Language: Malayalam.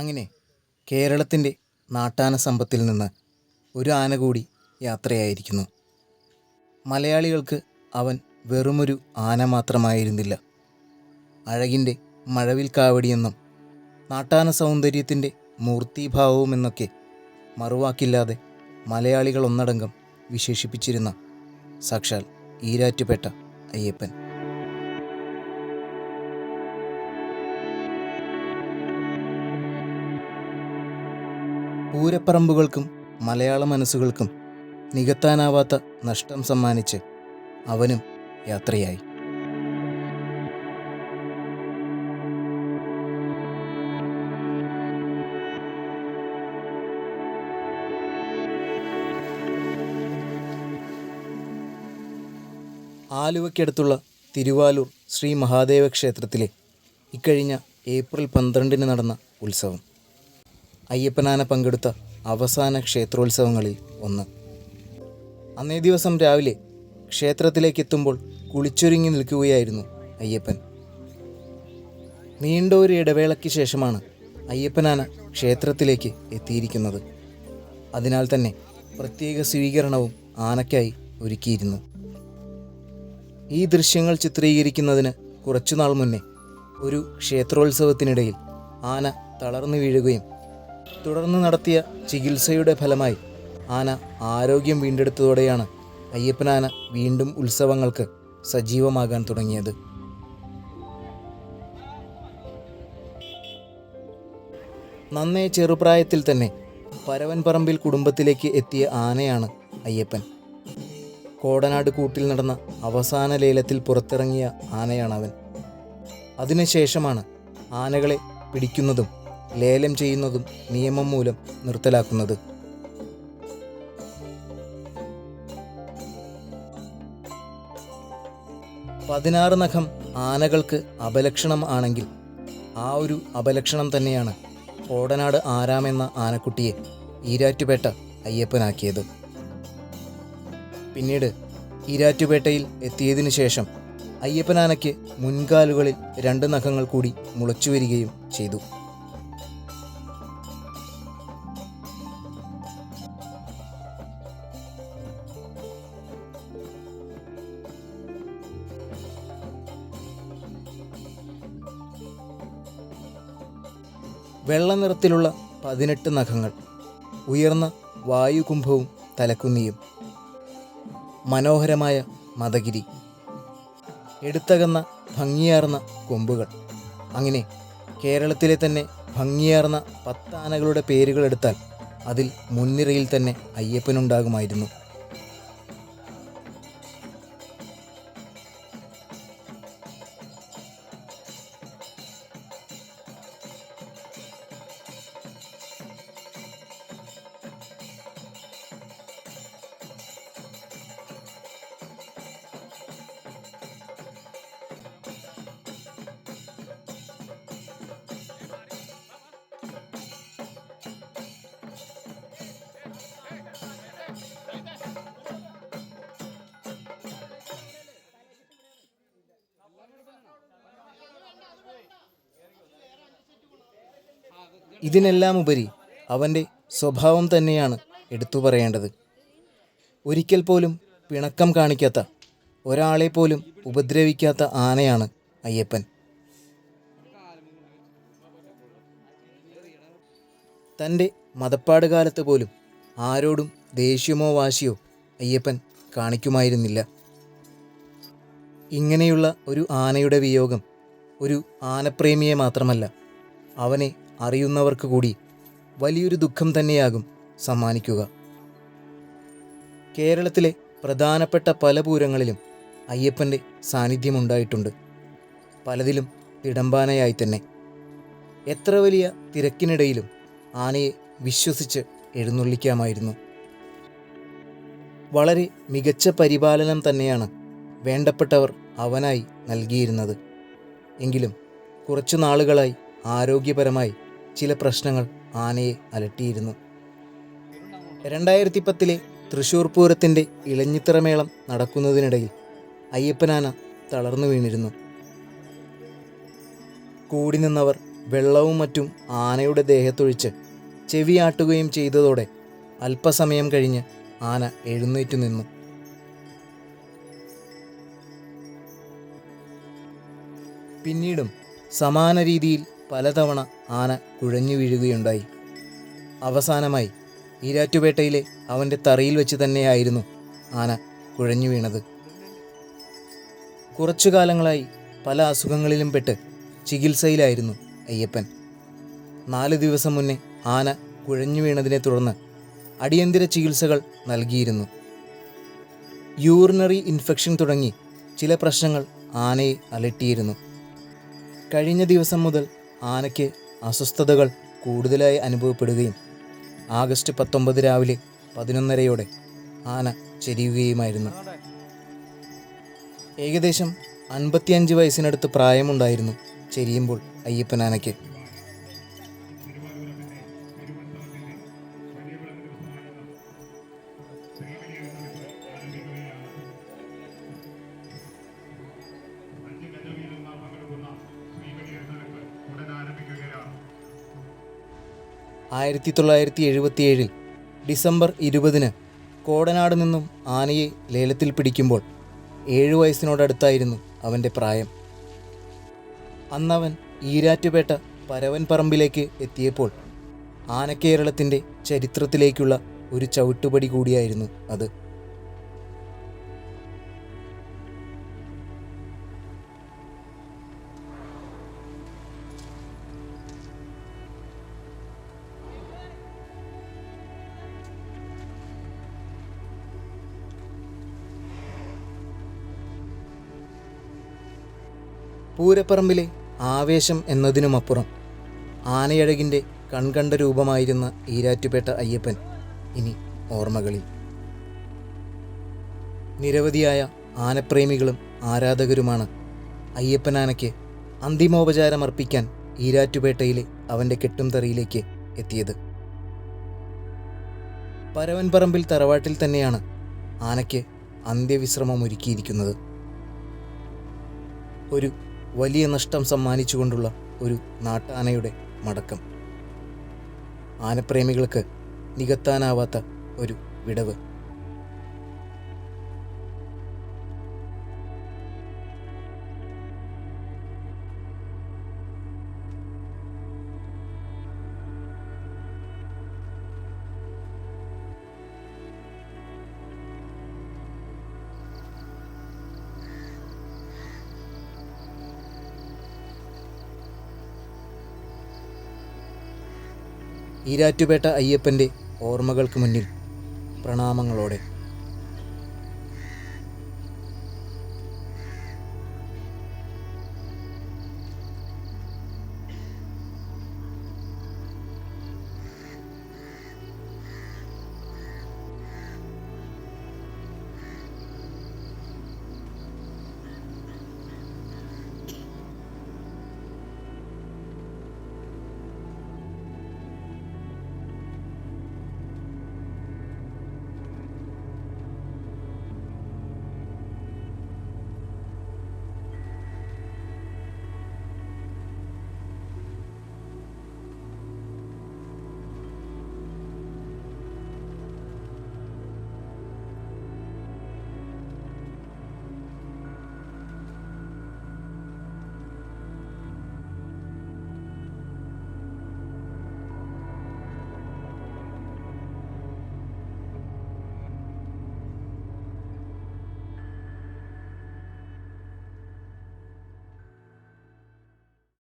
അങ്ങനെ കേരളത്തിന്റെ നാട്ടാന സമ്പത്തിൽ നിന്ന് ഒരു ആന കൂടി യാത്രയായിരിക്കുന്നു. മലയാളികൾക്ക് അവൻ വെറുമൊരു ആന മാത്രമായിരുന്നില്ല. അഴകിന്റെ മഴവിൽ കാവടിയെന്നും നാട്ടാന സൗന്ദര്യത്തിന്റെ മൂർത്തിഭാവവുമെന്നൊക്കെ മറുവാക്കില്ലാതെ മലയാളികൾ ഒന്നടങ്കം വിശേഷിപ്പിച്ചിരുന്ന സാക്ഷാൽ ഈരാറ്റുപേട്ട അയ്യപ്പൻ. പൂരപ്പറമ്പുകൾക്കും മലയാള മനസ്സുകൾക്കും നികത്താനാവാത്ത നഷ്ടം സമ്മാനിച്ച് അവനും യാത്രയായി. ആലുവയ്ക്കടുത്തുള്ള തിരുവാലൂർ ശ്രീ മഹാദേവ ക്ഷേത്രത്തിലെ ഇക്കഴിഞ്ഞ ഏപ്രിൽ പന്ത്രണ്ടിന് നടന്ന ഉത്സവം. അയ്യപ്പനാന പങ്കെടുത്ത അവസാന ക്ഷേത്രോത്സവങ്ങളിൽ ഒന്ന്. അന്നേ ദിവസം രാവിലെ ക്ഷേത്രത്തിലേക്ക് എത്തുമ്പോൾ കുളിച്ചൊരുങ്ങി നിൽക്കുകയായിരുന്നു അയ്യപ്പൻ. നീണ്ട ഒരു ഇടവേളയ്ക്ക് ശേഷമാണ് അയ്യപ്പനാന ക്ഷേത്രത്തിലേക്ക് എത്തിയിരിക്കുന്നത്. അതിനാൽ തന്നെ പ്രത്യേക സ്വീകരണവും ആനയ്ക്കായി ഒരുക്കിയിരുന്നു. ഈ ദൃശ്യങ്ങൾ ചിത്രീകരിക്കുന്നതിന് കുറച്ചുനാൾ മുന്നേ ഒരു ക്ഷേത്രോത്സവത്തിനിടയിൽ ആന തളർന്നു വീഴുകയും തുടർന്ന് നടത്തിയ ചികിത്സയുടെ ഫലമായി ആന ആരോഗ്യം വീണ്ടെടുത്തതോടെയാണ് അയ്യപ്പനാന വീണ്ടും ഉത്സവങ്ങൾക്ക് സജീവമാകാൻ തുടങ്ങിയത്. നന്നേ ചെറുപ്രായത്തിൽ തന്നെ പരവൻപറമ്പിൽ കുടുംബത്തിലേക്ക് എത്തിയ ആനയാണ് അയ്യപ്പൻ. കോടനാട് കൂട്ടിൽ നടന്ന അവസാന ലേലത്തിൽ പുറത്തിറങ്ങിയ ആനയാണവൻ. അതിനുശേഷമാണ് ആനകളെ പിടിക്കുന്നതും ലേലം ചെയ്യുന്നതും നിയമം മൂലം നിർത്തലാക്കുന്നത്. പതിനാറ് നഖം ആനകൾക്ക് അപലക്ഷണം ആണെങ്കിൽ ആ ഒരു അപലക്ഷണം തന്നെയാണ് കോടനാട് എന്ന ആനക്കുട്ടിയെ ഈരാറ്റുപേട്ട അയ്യപ്പനാക്കിയത്. പിന്നീട് ഈരാറ്റുപേട്ടയിൽ എത്തിയതിനു ശേഷം അയ്യപ്പനാനയ്ക്ക് മുൻകാലുകളിൽ രണ്ട് നഖങ്ങൾ കൂടി മുളച്ചു വരികയും ചെയ്തു. വെള്ള നിറത്തിലുള്ള പതിനെട്ട് നഖങ്ങൾ ഉയർന്ന വായുകുംഭവും തലക്കുന്നിയും മനോഹരമായ മതഗിരി എടുത്തകന്ന ഭംഗിയാർന്ന കൊമ്പുകൾ. അങ്ങനെ കേരളത്തിലെ തന്നെ ഭംഗിയാർന്ന പത്താനകളുടെ പേരുകൾ എടുത്താൽ അതിൽ മുൻനിരയിൽ തന്നെ അയ്യപ്പനുണ്ടാകുമായിരുന്നു. ഇതിനെല്ലാം ഉപരി അവന്റെ സ്വഭാവം തന്നെയാണ് എടുത്തു പറയേണ്ടത്. ഒരിക്കൽ പോലും പിണക്കം കാണിക്കാത്ത ഒരാളെ പോലും ഉപദ്രവിക്കാത്ത ആനയാണ് അയ്യപ്പൻ. തന്റെ മതപ്പാട് കാലത്ത് പോലും ആരോടും ദേഷ്യമോ വാശിയോ അയ്യപ്പൻ കാണിക്കുമായിരുന്നില്ല. ഇങ്ങനെയുള്ള ഒരു ആനയുടെ വിയോഗം ഒരു ആനപ്രേമിയെ മാത്രമല്ല അവനെ അറിയുന്നവർക്ക് കൂടി വലിയൊരു ദുഃഖം തന്നെയാകും സമ്മാനിക്കുക. കേരളത്തിലെ പ്രധാനപ്പെട്ട പല പൂരങ്ങളിലും അയ്യപ്പന്റെ സാന്നിധ്യമുണ്ടായിട്ടുണ്ട്. പലതിലും തിടമ്പാനയായി തന്നെ. എത്ര വലിയ തിരക്കിനിടയിലും ആനയെ വിശ്വസിച്ച് എഴുന്നള്ളിക്കാമായിരുന്നു. വളരെ മികച്ച പരിപാലനം തന്നെയാണ് വേണ്ടപ്പെട്ടവർ അവനായി നൽകിയിരുന്നത്. എങ്കിലും കുറച്ചു നാളുകളായി ആരോഗ്യപരമായി ചില പ്രശ്നങ്ങൾ ആനയെ അലട്ടിയിരുന്നു. രണ്ടായിരത്തി പത്തിലെ തൃശൂർ പൂരത്തിന്റെ ഇളഞ്ഞിത്തറമേളം നടക്കുന്നതിനിടയിൽ അയ്യപ്പനാന തളർന്നു വീണിരുന്നു. കൂടി നിന്നവർ വെള്ളവും മറ്റും ആനയുടെ ദേഹത്തൊഴിച്ച് ചെവിയാട്ടുകയും ചെയ്തതോടെ അല്പസമയം കഴിഞ്ഞ് ആന എഴുന്നേറ്റു നിന്നു. പിന്നീടും സമാന രീതിയിൽ പലതവണ ആന കുഴഞ്ഞു വീഴുകയുണ്ടായി. അവസാനമായി ഈരാറ്റുപേട്ടയിലെ അവന്റെ തറയിൽ വെച്ച് തന്നെയായിരുന്നു ആന കുഴഞ്ഞു വീണത്. കുറച്ചു കാലങ്ങളായി പല അസുഖങ്ങളിലും പെട്ട് ചികിത്സയിലായിരുന്നു അയ്യപ്പൻ. നാല് ദിവസം മുന്നേ ആന കുഴഞ്ഞു വീണതിനെ തുടർന്ന് അടിയന്തര ചികിത്സകൾ നൽകിയിരുന്നു. യൂറിനറി ഇൻഫെക്ഷൻ തുടങ്ങി ചില പ്രശ്നങ്ങൾ ആനയെ അലട്ടിയിരുന്നു. കഴിഞ്ഞ ദിവസം മുതൽ ആനയ്ക്ക് അസ്വസ്ഥതകൾ കൂടുതലായി അനുഭവപ്പെടുകയും ആഗസ്റ്റ് പത്തൊമ്പത് രാവിലെ പതിനൊന്നരയോടെ ആന ചെരിയുകയുമായിരുന്നു. ഏകദേശം അൻപത്തിയഞ്ച് വയസ്സിനടുത്ത് പ്രായമുണ്ടായിരുന്നു ചെരിയുമ്പോൾ അയ്യപ്പൻ ആയിരത്തി തൊള്ളായിരത്തി എഴുപത്തിയേഴിൽ ഡിസംബർ ഇരുപതിന് കോടനാട് നിന്നും ആനയെ ലേലത്തിൽ പിടിക്കുമ്പോൾ ഏഴു വയസ്സിനോടടുത്തായിരുന്നു അവന്റെ പ്രായം. അന്നവൻ ഈരാറ്റുപേട്ട പരവൻ പറമ്പിലേക്ക് എത്തിയപ്പോൾ ആനക്കേരളത്തിന്റെ ചരിത്രത്തിലേക്കുള്ള ഒരു ചവിട്ടുപടി കൂടിയായിരുന്നു അത്. പൂരപ്പറമ്പിലെ ആവേശം എന്നതിനുമപ്പുറം ആനയഴകിന്റെ കൺകണ്ട രൂപമായിരുന്ന ഈരാറ്റുപേട്ട അയ്യപ്പൻ ഇനി ഓർമ്മകളിൽ. നിരവധിയായ ആനപ്രേമികളും ആരാധകരുമാണ് അയ്യപ്പനാനയ്ക്ക് അന്തിമോപചാരമർപ്പിക്കാൻ ഈരാറ്റുപേട്ടയിലെ അവന്റെ കെട്ടുംതറിയിലേക്ക് എത്തിയത്. പരവൻപറമ്പിൽ തറവാട്ടിൽ തന്നെയാണ് ആനയ്ക്ക് അന്ത്യവിശ്രമം ഒരുക്കിയിരിക്കുന്നത് ഒരു വലിയ നഷ്ടം സമ്മാനിച്ചുകൊണ്ടുള്ള ഒരു നാട്ടാനയുടെ മടക്കം. ആനപ്രേമികൾക്ക് നികത്താനാവാത്ത ഒരു വിടവ്. ഈരാറ്റുപേട്ട അയ്യപ്പന്റെ ഓർമ്മകൾക്ക് മുന്നിൽ പ്രണാമങ്ങളോടെ.